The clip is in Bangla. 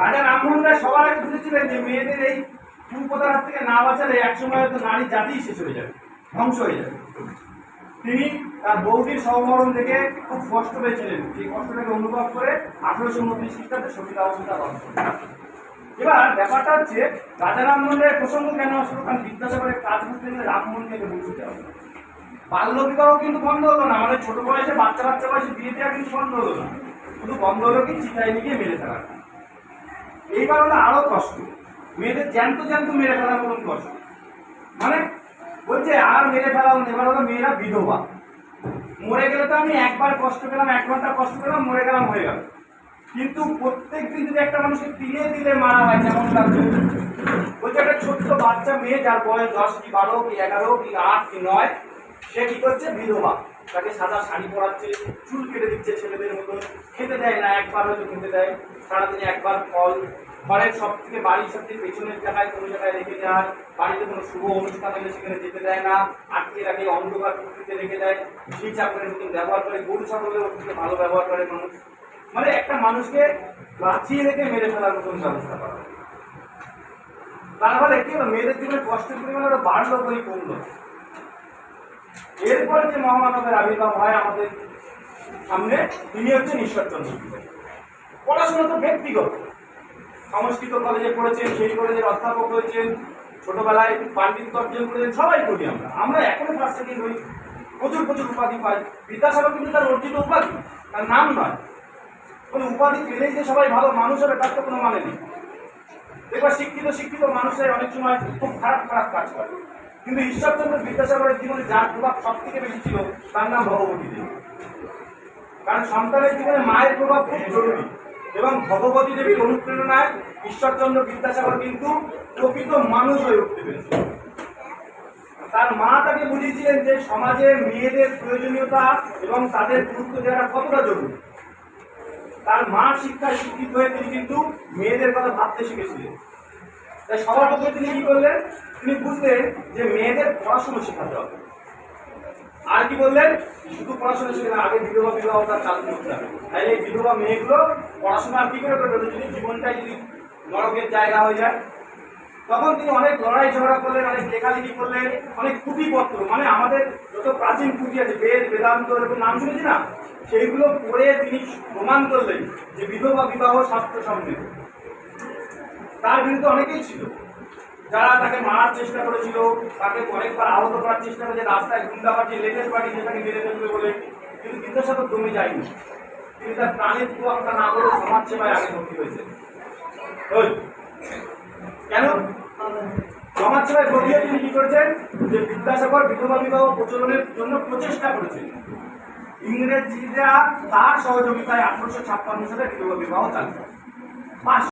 রাজা রামমোহন রায় সবার আগে বুঝেছিলেন যে মেয়েদের এই কুপতার হাত থেকে না বাঁচালে একসময় হয়তো নারী জাতিই শেষ হয়ে যাবে, ধ্বংস হয়ে যাবে। তিনি তার বৌদির সহমরণ থেকে খুব কষ্ট পেয়েছিলেন। সেই কষ্টটাকে অনুভব করে আঠারোশো উনত্রিশ খ্রিস্টাব্দে সতীদা অবস্থা বন্ধ। এবার ব্যাপারটা হচ্ছে, রাজা রামমোহন রায়ের প্রসঙ্গ কেন আসলো? কারণ বিদ্যাসাগরের কাজ করতে গেলে রামমোহনকে বুঝতে হবে। বাল্য বিবাহ কিন্তু বন্ধ হলো না, আমাদের ছোট বয়সে বাচ্চা বাচ্চা বয়সে বিয়ে দেওয়া কিন্তু বন্ধ হলো না। শুধু বন্ধ হলো কি, চিতায় নিয়ে মেরে ফেলা। এইবার হলো আরও কষ্ট। মেয়েদের জ্যান্ত জ্যান্ত মেরে ফেলার মতন কষ্ট। মানে বলছে আর মেরে ফেলাম না, এবার হলো মেয়েরা বিধবা। মরে গেলে তো আমি একবার কষ্ট পেলাম এক ঘণ্টা কষ্ট পেলাম মরে গেলাম হয়ে গেল। কিন্তু প্রত্যেক দিন যদি একটা মানুষকে তিলে তিলে মারা হয় কেমন লাগবে? বলছে একটা ছোট্ট বাচ্চা মেয়ে যার বয়স দশ কি বারো কি এগারো কি আট কি নয় সে কি করছে? বিধবা। তাকে সাদা শাড়ি পরাচ্ছে, চুল কেটে দিচ্ছে ছেলেদের মতো খেতে দেয় না, একবার হয়তো খেতে দেয়। সারাদিনে একবার ফল। ঘরের সব থেকে বাড়ির সব থেকে পেছনের জায়গায় কোনো জায়গায় রেখে যায়। বাড়িতে কোনো শুভ অনুষ্ঠান হলে সেখানে যেতে দেয় না। আটকে রাখে, অন্ধকার প্রকৃতিতে রেখে দেয়। সেই চাকরের মতন ব্যবহার করে, গরু ছাগলের ওর থেকে ভালো ব্যবহার করে মানুষ। মানে একটা মানুষকে বাঁচিয়ে রেখে মেরে ফেলার মতন ব্যবস্থা করা। তার ফলে কি হলো? মেয়েদের জীবনে কষ্টের পরিমাণ আরও বাড়লো বই কমলো এরপরে যে মহামানবের আবির্ভাব হয় আমাদের সামনে, তিনি হচ্ছেন ঈশ্বরচন্দ্র। পড়াশোনা তো ব্যক্তিগত। সংস্কৃত কলেজে পড়েছেন, সেই কলেজের অধ্যাপক হয়েছেন, ছোটবেলায় পাণ্ডিত্য অর্জন করেছেন, সবাই করি আমরা। আমরা এখনও ফার্স্ট সেকেন্ড হই। প্রচুর প্রচুর উপাধি পাই। বিদ্যাসাগর কিন্তু তার অর্জিত উপাধি। তার নাম নয়। কোনো উপাধি পেলেই যে সবাই ভালো মানুষ হবে, তার তো কোনো মানে নেই। দেখবা শিক্ষিত শিক্ষিত মানুষের অনেক সময় খুব খারাপ খারাপ কাজ করে। কিন্তু ঈশ্বরচন্দ্র বিদ্যাসাগরের জীবনে যার প্রভাব সব থেকে বেশি ছিল, তার নাম ভগবতী দেবী। কারণ সন্তানের জীবনে মায়ের প্রভাব খুব জরুরি এবং ভগবতী দেবীর অনুপ্রেরণায় ঈশ্বরচন্দ্র বিদ্যাসাগর কিন্তু প্রকৃত মানুষ হয়ে উঠতে পেরেছে। তার মা তাকে বুঝিয়েছিলেন যে সমাজে মেয়েদের প্রয়োজনীয়তা এবং তাদের গুরুত্ব দেওয়াটা কতটা জরুরি। তার মা শিক্ষায় শিক্ষিত হয়ে তিনি কিন্তু মেয়েদের কথা ভাবতে শিখেছিলেন। তাই সবার প্রথমে তিনি কি করলেন? তিনি বুঝলেন যে মেয়েদের পড়াশুনো শেখাতে হবে। আর কি বললেন? শুধু পড়াশোনা শেখে আগে বিধবা বিবাহটা চালু করতে হবে। তাই এই বিধবা মেয়েগুলো পড়াশোনা আর কি করে করবে? যদি জীবনটাই যদি নরকের জায়গা হয়ে যায়। তখন তিনি অনেক লড়াই ঝগড়া করলেন, অনেক লেখালেখি করলেন, অনেক পুঁথিপত্র মানে আমাদের যত প্রাচীন পুঁথি আছে, বেদ, বেদান্ত এরকম নাম শুনেছি না? সেইগুলো পড়ে তিনি প্রমাণ করলেন যে বিধবা বিবাহ শাস্ত্র সম্মিলিত তার বিরুদ্ধে অনেকেই ছিল। যারা তাকে মারার চেষ্টা করেছিল, তাকে অনেকবার আহত করার চেষ্টা করেছে, রাস্তায় গুন্ডাবাজি লেটেস্ট পার্টি যেটাকে মেরে ফেলবে বলে। কিন্তু বিদ্যাসাগর দমে যায়নি। তিনি তার প্রাণের তোয়াক্কা না করে সমাজ সেবায় আগে ভর্তি হয়েছে। কেন? সমাজ সেবায় হয়ে তিনি কি করেছেন? যে বিদ্যাসাগর বিধবা বিবাহ প্রচলনের জন্য প্রচেষ্টা করেছেন ইংরেজরা তার সহযোগিতায় আঠারোশো ছাপ্পান্ন সালে বিধবা বিবাহ চালু